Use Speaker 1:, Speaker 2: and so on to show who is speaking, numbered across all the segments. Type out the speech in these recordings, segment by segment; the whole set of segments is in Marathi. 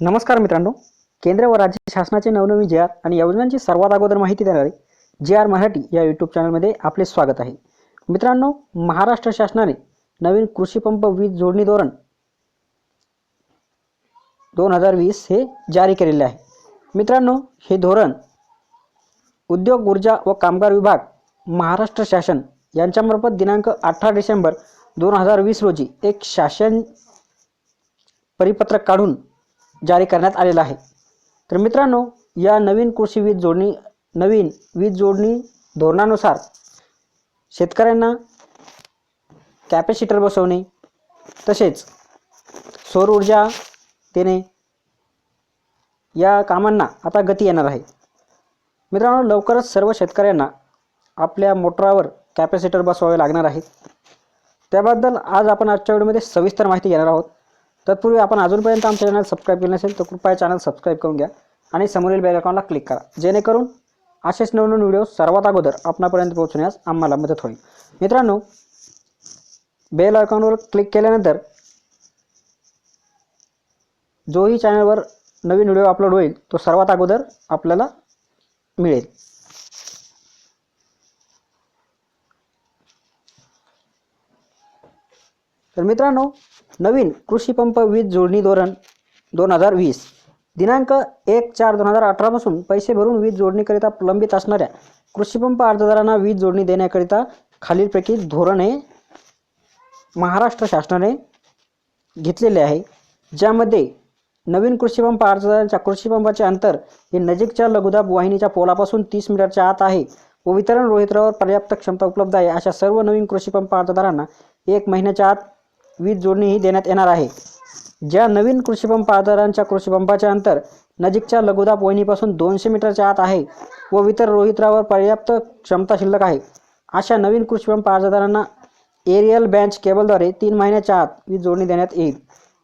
Speaker 1: नमस्कार मित्रांनो. केंद्र व राज्य शासनाचे नवनवीन जे आर आणि योजनांची सर्वात अगोदर माहिती देणारे जे आर मराठी या यूट्यूब चॅनलमध्ये आपले स्वागत आहे. मित्रांनो महाराष्ट्र शासनाने नवीन कृषीपंप वीज जोडणी धोरण दोन हजार वीस हे जारी केलेले आहे. मित्रांनो हे धोरण उद्योग ऊर्जा व कामगार विभाग महाराष्ट्र शासन यांच्यामार्फत दिनांक अठरा डिसेंबर दोन हजार वीस रोजी एक शासन परिपत्रक काढून जारी करण्यात आलेला आहे. तर मित्रांनो या नवीन कृषी वीज जोडणी नवीन वीज जोडणी धोरणानुसार शेतकऱ्यांना कॅपॅसिटर बसवणे तसेच सौर ऊर्जा देणे या कामांना आता गती येणार आहे. मित्रांनो लवकरच सर्व शेतकऱ्यांना आपल्या मोटरावर कॅपॅसिटर बसवावे लागणार आहे. त्याबद्दल आज आपण आजच्या व्हिडिओमध्ये सविस्तर माहिती घेणार आहोत. तत्पूर्वी आपण अजूनपर्यंत आमच्या चॅनल सबस्क्राईब केलं नसेल तर कृपया चॅनल सबस्क्राईब करून घ्या आणि समोरील बेल अकाउंटला क्लिक करा. जेणेकरून असेच नवनवीन व्हिडिओ सर्वात अगोदर आपणापर्यंत पोहोचण्यास आम्हाला मदत होईल. मित्रांनो बेल आयकॉनवर क्लिक केल्यानंतर जोही चॅनलवर नवीन व्हिडिओ अपलोड होईल तो सर्वात अगोदर आपल्याला मिळेल. तर मित्रांनो नवीन कृषीपंप वीज जोडणी धोरण दोन हजार वीस. दिनांक एक चार दोन हजार अठरापासून पैसे भरून वीज जोडणीकरिता प्रलंबित असणाऱ्या कृषीपंप अर्जदारांना वीज जोडणी देण्याकरिता खालीलपैकी धोरणे महाराष्ट्र शासनाने घेतलेले आहे ज्यामध्ये नवीन कृषीपंप अर्जदारांच्या कृषीपंपाचे अंतर हे नजीकच्या लघुदाब वाहिनीच्या पोलापासून तीस मीटरच्या आत आहे व वितरण रोहित्रावर पर्याप्त क्षमता उपलब्ध आहे अशा सर्व नवीन कृषीपंप अर्जदारांना एक महिन्याच्या आत वीज जोडणीही देण्यात येणार आहे. ज्या नवीन कृषीपंप आधारांच्या कृषीपंपाचे अंतर नजीकच्या लघुदाब वहिनीपासून दोनशे मीटरच्या आत आहे व इतर रोहित्रावर पर्याप्त क्षमता शिल्लक आहे. अशा नवीन कृषीपंप आधारांना एरियल बँच केबलद्वारे तीन महिन्याच्या आत वीज जोडणी देण्यात येईल.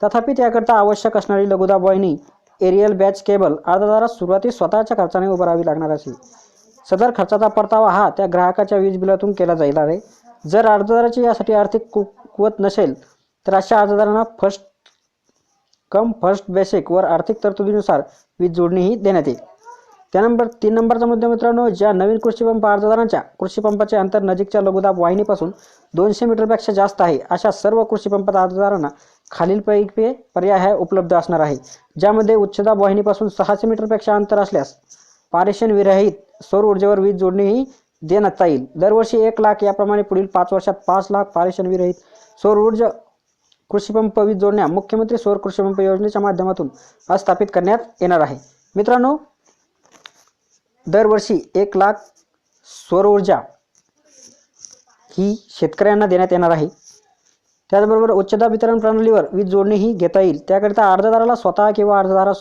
Speaker 1: तथापि त्याकरता आवश्यक असणारी लघुदाब वहिनी एरियल बॅच केबल अर्जदारास सुरुवातीस स्वतःच्या खर्चाने उभारावी लागणार असेल सदर खर्चाचा परतावा हा त्या ग्राहकाच्या वीज बिलातून केला जाईल आहे. जर अर्जदाराची यासाठी आर्थिक कु कुवत नसेल तर अशा अर्जदारांना फर्स्ट कम फर्स्ट बेसिक वर आर्थिक तरतुदीनुसार वीज जोडणीही देण्यात येईल. त्यानंतर तीन नंबरचा मुद्दा मित्रांनो ज्या नवीन कृषीपंप अर्जदारांच्या कृषीपंपाचे अंतर नजीकच्या लघुदाब वाहिनीपासून दोनशे मीटरपेक्षा जास्त आहे अशा सर्व कृषीपंप अर्जदारांना खालीलपैकी पर्याय हा उपलब्ध असणार आहे. ज्यामध्ये उच्चदाब वाहिनीपासून सहाशे मीटरपेक्षा अंतर असल्यास पारेषण विरहित सौर ऊर्जेवर वीज जोडणीही देण्यात येईल. दरवर्षी एक लाख याप्रमाणे पुढील पाच वर्षात पाच लाख पारेषण विरहित सौर ऊर्जा कृषीपंप वीज जोडण्या मुख्यमंत्री सौर कृषीपंप योजनेच्या माध्यमातून स्थापित करण्यात येणार आहे. मित्रांनो दरवर्षी एक लाख सौर ऊर्जा ही शेतकऱ्यांना देण्यात येणार आहे. त्याचबरोबर उच्चदाब वितरण प्रणालीवर वीज जोडणीही घेता येईल. त्याकरिता अर्जदाराला स्वतः किंवा अर्जदारा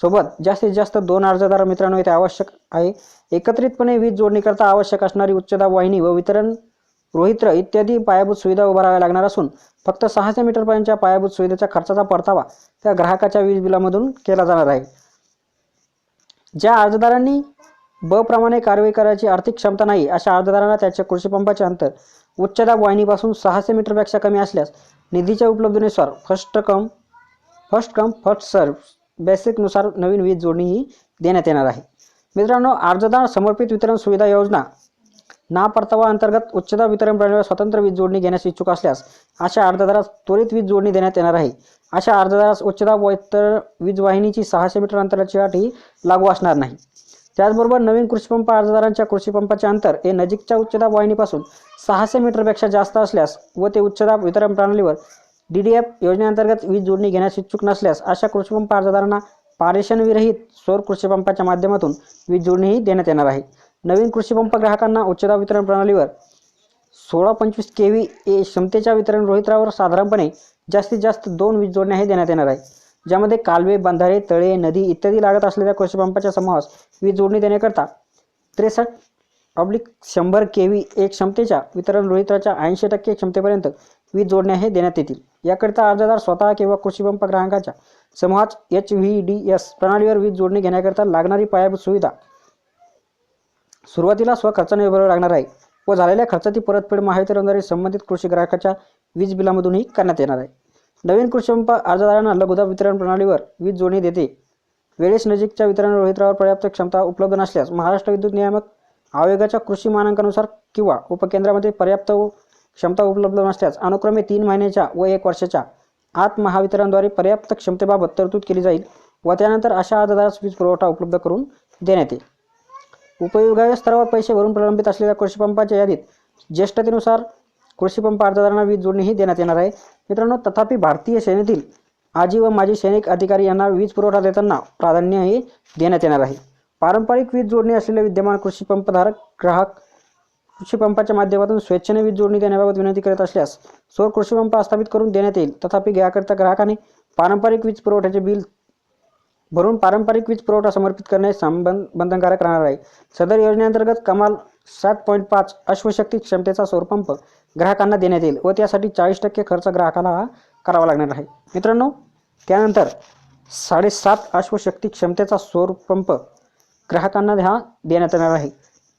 Speaker 1: सोबत जास्तीत जास्त दोन अर्जदार मित्रांनो येथे आवश्यक आहे. एकत्रितपणे वीज जोडणीकरता आवश्यक असणारी उच्चदाब वाहिनी व वितरण रोहित्र इत्यादी पायाभूत सुविधा उभाराव्या लागणार असून फक्त सहाशे मीटरपर्यंतच्या पायाभूत सुविधेच्या खर्चाचा परतावा त्या ग्राहकाच्या वीज बिलामधून केला जाणार आहे. ज्या अर्जदारांनी ब प्रमाणे कारवाई करायची आर्थिक क्षमता नाही अशा अर्जदारांना त्याच्या कृषी पंपाचे अंतर उच्चदाब वाहिनीपासून सहाशे मीटरपेक्षा कमी असल्यास निधीच्या उपलब्धीनुसार first come first come first सर्व बेसिकनुसार नवीन वीज जोडणीही देण्यात येणार आहे. मित्रांनो अर्जदार समर्पित वितरण सुविधा योजना ना परतावा अंतर्गत उच्चदाब वितरण प्रणालीवर स्वतंत्र वीज जोडणी घेण्यास इच्छुक असल्यास अशा अर्जदारास त्वरित वीज जोडणी देण्यात येणार आहे. अशा अर्जदारास उच्चदाब इतर वीज वाहिनीची सहाशे मीटर अंतराची अटी लागू असणार नाही. त्याचबरोबर नवीन कृषीपंप अर्जदारांच्या कृषीपंपाचे अंतर हे नजीकच्या उच्चदाब वाहिनीपासून सहाशे मीटरपेक्षा जास्त असल्यास व ते उच्चदाब वितरण प्रणालीवर डी डी एफ योजनेअंतर्गत वीज जोडणी घेण्यास इच्छुक नसल्यास अशा कृषीपंप अर्जदारांना पारेषणविरहित सौर कृषीपंपाच्या माध्यमातून वीज जोडणीही देण्यात येणार आहे. नवीन कृषीपंप ग्राहकांना उच्चदाब वितरण प्रणालीवर सोळा पंचवीस के व्ही ए क्षमतेच्या वितरण रोहित्रावर साधारणपणे जास्तीत जास्त दोन वीज जोडण्याही देण्यात येणार आहे. ज्यामध्ये कालवे बंधारे तळे नदी इत्यादी लागत असलेल्या कृषीपंपाच्या समूहास वीज जोडणी देण्याकरता त्रेसष्ट पब्लिक शंभर के व्ही एक क्षमतेच्या वितरण रोहित्राच्या ऐंशी टक्के क्षमतेपर्यंत वीज जोडण्या हे देण्यात येतील. याकरिता अर्जदार स्वतः किंवा कृषीपंप ग्राहकांच्या ग्राहकाच्या एच व्ही डी एस प्रणालीवर वीज जोडणी घेण्याकरिता लागणारी पायाभूत सुविधा सुरुवातीला स्वखर्चाने उभारावी लागणार आहे व झालेल्या खर्चाची परतफेड महावितरणद्वारे संबंधित कृषी ग्राहकाच्या वीज बिलामधूनही करण्यात येणार आहे. नवीन कृषीपंप अर्जदारांना लघुदा वितरण प्रणालीवर वीज जोडणी देते. वेळेस नजीकच्या वितरण रोहित्रावर पर्याप्त क्षमता उपलब्ध नसल्यास महाराष्ट्र विद्युत नियामक आयोगाच्या कृषी मानांकानुसार किंवा उपकेंद्रामध्ये पर्याप्त क्षमता उपलब्ध नसल्यास अनुक्रमे तीन महिन्याच्या व एक वर्षाच्या आत महावितरणद्वारे पर्याप्त क्षमतेबाबत तरतूद केली जाईल व त्यानंतर अशा अर्जदारास वीज पुरवठा उपलब्ध करून देण्यात येईल. उपयोगाय स्तरावर पैसे भरून प्रलंबित असलेल्या कृषीपंपाच्या यादीत ज्येष्ठतेनुसार कृषीपंप अर्जदारांना वीज जोडणीही देण्यात येणार आहे. मित्रांनो तथापि भारतीय सेनेतील आजी व माजी सैनिक अधिकारी यांना वीज पुरवठा देताना प्राधान्यही देण्यात येणार आहे. पारंपरिक वीज जोडणी असलेले विद्यमान कृषीपंपधारक ग्राहक कृषीपंपाच्या माध्यमातून स्वेच्छेने वीज जोडणी देण्याबाबत विनंती करत असल्यास सौर कृषीपंप स्थापित करून देण्यात येईल. तथापि याकरिता ग्राहकाने पारंपरिक वीज पुरवठ्याचे बिल भरून पारंपरिक वीज पुरवठा समर्पित करणे संबंध बंधनकारक राहणार आहे. सदर योजनेअंतर्गत कमाल सात पॉईंट पाच अश्वशक्ती क्षमतेचा सौरपंप ग्राहकांना देण्यात येईल व त्यासाठी चाळीस टक्के खर्च ग्राहकाला हा करावा लागणार आहे. मित्रांनो त्यानंतर साडेसात अश्वशक्ती क्षमतेचा सौरपंप ग्राहकांना हा देण्यात येणार आहे.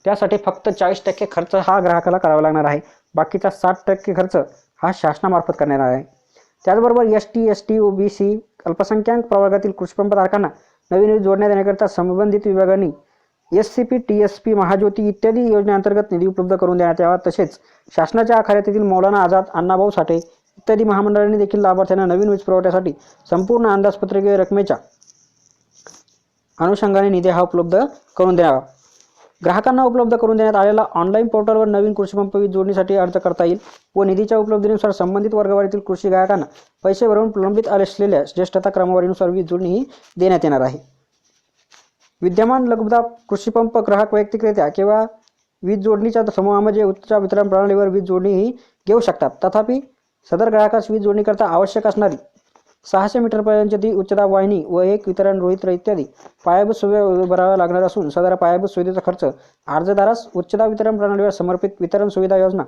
Speaker 1: त्यासाठी फक्त चाळीस टक्के खर्च हा ग्राहकाला करावा लागणार आहे. बाकीचा साठ टक्के खर्च हा शासनामार्फत करणार आहे. त्याचबरोबर S T S T O B C अल्पसंख्याक प्रवर्गातील कृषीपंपधारकांना नवीन वीज जोडण्यात येण्याकरिता संबंधित विभागांनी S C P T S P Mahajyoti इत्यादी योजनेअंतर्गत निधी उपलब्ध करून देण्यात यावा. तसेच शासनाच्या आखाऱ्यातील मौलाना आझाद अण्णाभाऊ साठे इत्यादी महामंडळांनी देखील लाभार्थ्यांना नवीन वीज पुरवठ्यासाठी संपूर्ण अंदाजपत्रकीय रकमेच्या अनुषंगाने निधी हा उपलब्ध करून द्यावा. ग्राहकांना उपलब्ध करून देण्यात आलेला ऑनलाईन पोर्टलवर नवीन कृषीपंप वीज जोडणीसाठी अर्ज करता येईल व निधीच्या उपलब्धीनुसार संबंधित वर्गवारीतील कृषी ग्राहकांना पैसे भरून प्रलंबित असलेल्या ज्येष्ठता क्रमवारीनुसार वीज जोडणीही देण्यात येणार आहे. विद्यमान लघुदा कृषीपंप ग्राहक वैयक्तिकरित्या किंवा वीज जोडणीच्या समूहामध्ये उच्च वितरण प्रणालीवर वीज जोडणीही घेऊ शकतात. तथापि सदर ग्राहकास वीज जोडणीकरता आवश्यक असणारी सहाशे मीटरपर्यंतची उच्चता वाहिनी व एक वितरण रोहित्र इत्यादी पायाभूत सुविधा उभाराव्या लागणार असून सदर पायाभूत सुविधेचा खर्च अर्जदारास उच्चता वितरण प्रणालीवर समर्पित वितरण सुविधा योजना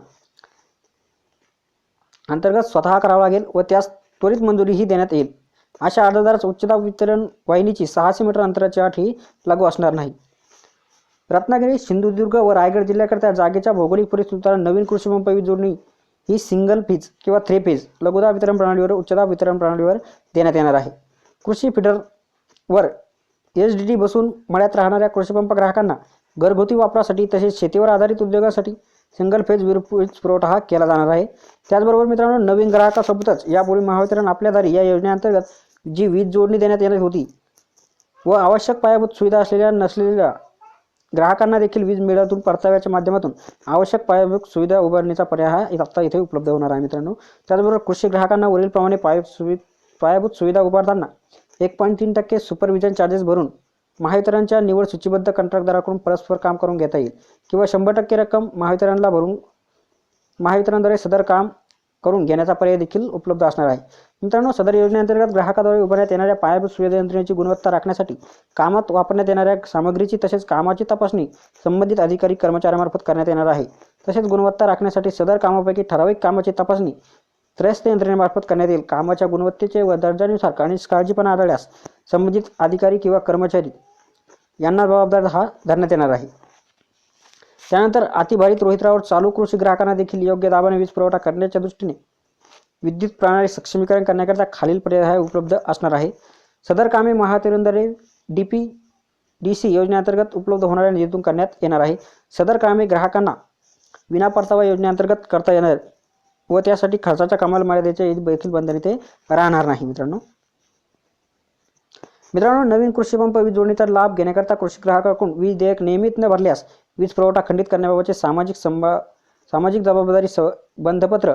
Speaker 1: अंतर्गत स्वतः करावा लागेल व त्यास त्वरित मंजुरीही देण्यात येईल. अशा अर्जदारास उच्चता वितरण वाहिनीची सहाशे मीटर अंतराची अट ही लागू असणार नाही. रत्नागिरी सिंधुदुर्ग व रायगड जिल्ह्याकरता जागेच्या भौगोलिक परिस्थितीनुसार नवीन कृषी पंपवी जोडणी ही सिंगल फेज किंवा थ्री फेज लघुदाब वितरण प्रणालीवर उच्चदाब वितरण प्रणालीवर देण्यात येणार आहे. कृषी फिडरवर एच डी डी बसून मळ्यात राहणाऱ्या कृषीपंप ग्राहकांना घरगुती वापरासाठी तसेच शेतीवर आधारित उद्योगासाठी सिंगल फेज वीज पुरवठा हा केला जाणार आहे. त्याचबरोबर मित्रांनो नवीन ग्राहकासोबतच यापूर्वी महावितरण आपल्या दारी या योजनेअंतर्गत जी वीज जोडणी देण्यात येणार होती व आवश्यक पायाभूत सुविधा असलेल्या नसलेल्या ग्राहकांना देखील वीज मिळातून परताव्याच्या माध्यमातून आवश्यक पायाभूत सुविधा उभारण्याचा पर्याय हा आता इथे उपलब्ध होणार आहे मित्रांनो. त्याचबरोबर कृषी ग्राहकांना वरीलप्रमाणे पाय सुवि पायाभूत सुविधा उभारताना एक पॉईंट तीन टक्के सुपरविजन चार्जेस भरून महावितरणच्या निवड सूचीबद्ध कंत्राटदाराकडून परस्पर काम करून घेता येईल. किंवा शंभर टक्के रक्कम महावितरणला भरून महावितरणद्वारे सदर काम करून घेण्याचा पर्याय देखील उपलब्ध असणार आहे. मित्रांनो सदर योजनेअंतर्गत ग्राहकाद्वारे उभारण्यात येणाऱ्या पायाभूत सुविधा यंत्रणेची गुणवत्ता राखण्यासाठी कामात वापरण्यात येणाऱ्या सामग्रीची तसेच कामाची तपासणी संबंधित अधिकारी कर्मचाऱ्यामार्फत करण्यात येणार आहे. तसेच गुणवत्ता राखण्यासाठी सदर कामापैकी ठराविक कामाची तपासणी त्रयस्थ यंत्रणेमार्फत करण्यात येईल. कामाच्या गुणवत्तेचे व दर्जानुसार आणि निष्काळजीपणा आढळल्यास संबंधित अधिकारी किंवा कर्मचारी यांना जबाबदार हा धरण्यात येणार आहे. त्यानंतर अतिभारित रोहित्रावर चालू कृषी ग्राहकांना देखील योग्य दाबाने वीज पुरवठा करण्याच्या दृष्टीने विद्युत प्रणाली सक्षमीकरण करण्याकरता खालील पर्याय उपलब्ध असणार आहे. सदर कामे महावितरणद्वारे डी पी डी सी योजनेअंतर्गत उपलब्ध होणाऱ्या निधीतून करण्यात येणार आहे. सदर कामे ग्राहकांना विना परतावा योजनेअंतर्गत करता येणार व त्यासाठी खर्चाच्या कमाल मर्यादेचे देखील बंधन इथे राहणार नाही मित्रांनो. मित्रांनो नवीन कृषीपंप वीज जोडणीचा लाभ घेण्याकरता कृषी ग्राहकाकडून वीज देयक नियमित न भरल्यास वीज पुरवठा खंडित करण्याबाबतचे सामाजिक संबा सामाजिक जबाबदारी स बंधपत्र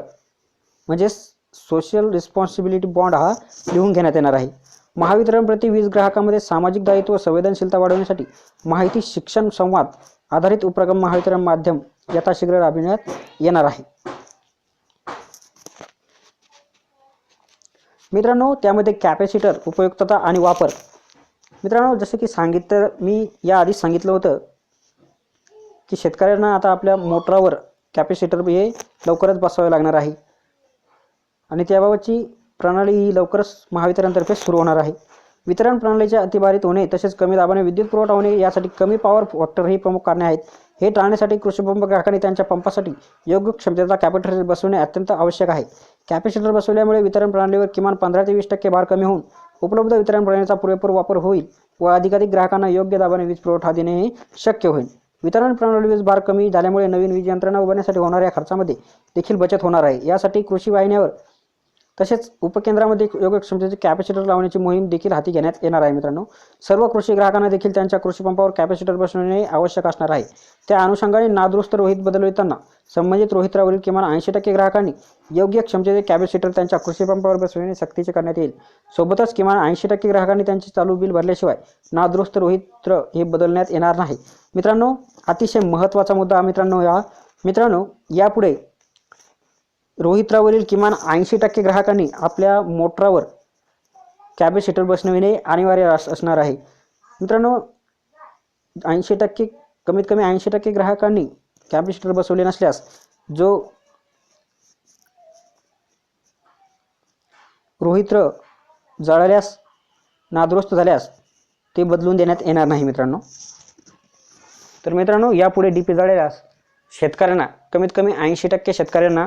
Speaker 1: म्हणजेच सोशल रिस्पॉन्सिबिलिटी बॉन्ड हा लिहून घेण्यात येणार आहे. महावितरण प्रति वीज ग्राहकामध्ये सामाजिक दायित्व संवेदनशीलता वाढवण्यासाठी माहिती शिक्षण संवाद आधारित उपक्रम महावितरण माध्यम यथाशीघ्र राबविण्यात येणार आहे. मित्रांनो त्यामध्ये कॅपॅसिटर उपयुक्तता आणि वापर. मित्रांनो जसं की सांगितलं मी याआधी सांगितलं होतं की शेतकऱ्यांना आता आपल्या मोटरावर कॅपॅसिटर हे लवकरच बसवावे लागणार आहे. आणि त्याबाबतची प्रणाली ही लवकरच महावितरणतर्फे सुरू होणार आहे. वितरण प्रणालीचे अतिभारित होणे तसेच कमी दाबाने विद्युत पुरवठा होणे यासाठी कमी पॉवर फॅक्टर ही प्रमुख कारणे आहेत. हे टाळण्यासाठी कृषी पंप ग्राहकांनी त्यांच्या पंपासाठी योग्य क्षमतेचा कॅपॅसिटर बसवणे अत्यंत आवश्यक आहे. कॅपॅसिटर बसवल्यामुळे वितरण प्रणालीवर किमान पंधरा ते वीस टक्के भार कमी होऊन उपलब्ध वितरण प्रणालीचा पुरेपूर वापर होईल व अधिकाधिक ग्राहकांना योग्य दाबाने वीज पुरवठा देणे हे शक्य होईल. वितरण प्रणाली वीज भार कमी झाल्यामुळे नवीन वीज यंत्रणा उभारण्यासाठी होणाऱ्या खर्चामध्ये देखील बचत होणार आहे. यासाठी कृषी वाहिन्यावर तसेच उपकेंद्रामध्ये योग्य क्षमतेचे कॅपॅसिटर लावण्याची मोहीम देखील हाती घेण्यात येणार आहे मित्रांनो. सर्व कृषी ग्राहकांना देखील त्यांच्या कृषी पंपावर कॅपॅसिटर बसवणे आवश्यक असणार आहे. त्या अनुषंगाने नादुरुस्त रोहित बदलविताना संबंधित रोहित्रावरील किमान ऐंशी टक्के ग्राहकांनी योग्य क्षमतेचे कॅपॅसिटर त्यांच्या कृषी पंपावर बसविणे सक्तीचे करण्यात येईल. सोबतच किमान ऐंशी टक्के ग्राहकांनी त्यांचे चालू बिल भरल्याशिवाय नादुरुस्त रोहित्र हे बदलण्यात येणार नाही. मित्रांनो अतिशय महत्त्वाचा मुद्दा मित्रांनो या मित्रांनो यापुढे रोहित्रावरील किमान ऐंशी टक्के ग्राहकांनी आपल्या मोटरावर कॅपॅसिटर बसविणे अनिवार्य अस असणार आहे. मित्रांनो ऐंशी टक्के कमीत कमी ऐंशी टक्के ग्राहकांनी कॅपॅसिटर बसवले नसल्यास जो रोहित्र जळाल्यास नादुरुस्त झाल्यास ते बदलून देण्यात येणार नाही मित्रांनो. तर मित्रांनो यापुढे डी पी जळाल्यास शेतकऱ्यांना कमीत कमी ऐंशी टक्के शेतकऱ्यांना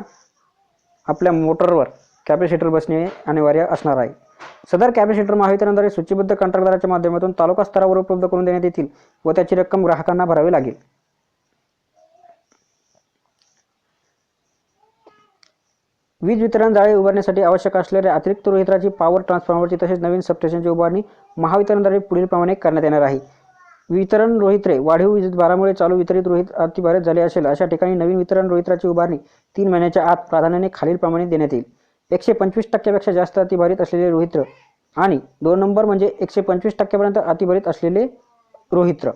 Speaker 1: आपल्या मोटरवर कॅपॅसिटर बसणे अनिवार्य असणार आहे. सदर कॅपॅसिटर महावितरणद्वारे सूचीबद्ध कंत्राटदाराच्या माध्यमातून तालुका स्तरावर उपलब्ध करून देण्यात येतील व त्याची रक्कम ग्राहकांना भरावी लागेल. वीज वितरण जाळे उभारण्यासाठी आवश्यक असलेल्या अतिरिक्त रोहित्राची पॉवर ट्रान्सफॉर्मरची तसेच नवीन सबस्टेशनची उभारणी महावितरणद्वारे पुढील प्रमाणे करण्यात येणार आहे. वितरण रोहित्रे वाढीव विद्युतभारामुळे चालू वितरित रोहित अतिभारित झाले असेल. अशा ठिकाणी नवीन वितरण रोहित्राची उभारणी तीन महिन्याच्या आत प्राधान्याने खालीलप्रमाणे देण्यात येईल. एकशे पंचवीस टक्क्यापेक्षा जास्त अतिभारित असलेले रोहित्र आणि दोन नंबर म्हणजे एकशे पंचवीस टक्क्यापर्यंत अतिभारित असलेले रोहित्र.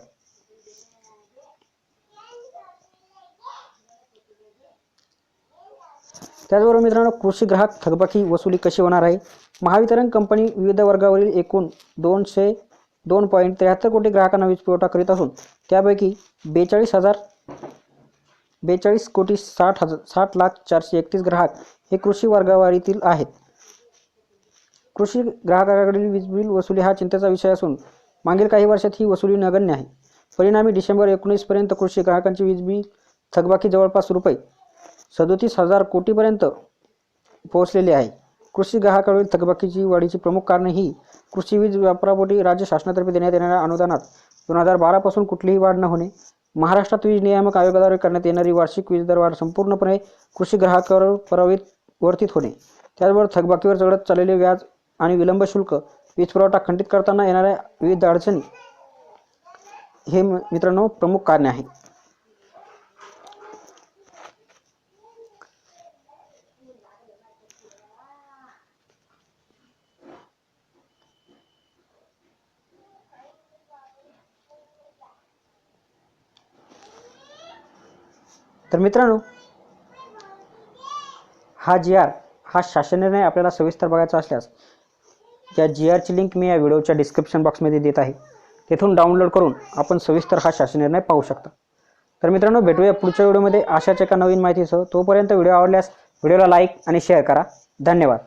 Speaker 1: त्याचबरोबर मित्रांनो कृषी ग्राहक थकबाकी वसुली कशी होणार आहे? महावितरण कंपनी विविध वर्गावरील एकूण दोनशे दोन पॉईंट त्र्याहत्तर कोटी ग्राहकांना वीज पुरवठा करीत असून त्यापैकी बेचाळीस हजार बेचाळीस कोटी साठ हजार साठ लाख चारशे एकतीस ग्राहक हे कृषी वर्गावारीतील आहेत. कृषी ग्राहकाकडील वीज बिल वसुली हा चिंतेचा विषय असून मागील काही वर्षात ही वसुली नगण्य आहे. परिणामी डिसेंबर एकोणीसपर्यंत कृषी ग्राहकांची वीज बिल थकबाकी जवळपास रुपये सदोतीस हजार कोटीपर्यंत पोहोचलेली आहे. कृषी ग्राहकावरील थकबाकीची वाढीची प्रमुख कारणे ही कृषी वीज वापरापोटी राज्य शासनातर्फे देण्यात येणाऱ्या अनुदानात दोन हजार बारापासून कुठलीही वाढ न होणे महाराष्ट्रात वीज नियामक आयोगाद्वारे करण्यात येणारी वार्षिक वीज दरवाढ संपूर्णपणे कृषी ग्राहकावर प्रभावित वर्तित होणे. त्याचबरोबर थकबाकीवर चढत चाललेले व्याज आणि विलंब शुल्क वीज पुरवठा खंडित करताना येणाऱ्या विविध अडचणी हे मित्रांनो प्रमुख कारणे आहे तर मित्रांनो हा जी आर हा शासन निर्णय आपल्याला सविस्तर बघायचा असल्यास या जी आरची लिंक मी या व्हिडिओच्या डिस्क्रिप्शन बॉक्समध्ये देत आहे. तेथून डाउनलोड करून आपण सविस्तर हा शासन निर्णय पाहू शकता. तर मित्रांनो भेटूया पुढच्या व्हिडिओमध्ये. अशाच एका नवीन माहितीसह तोपर्यंत व्हिडिओ आवडल्यास व्हिडिओला लाईक आणि शेअर करा. धन्यवाद.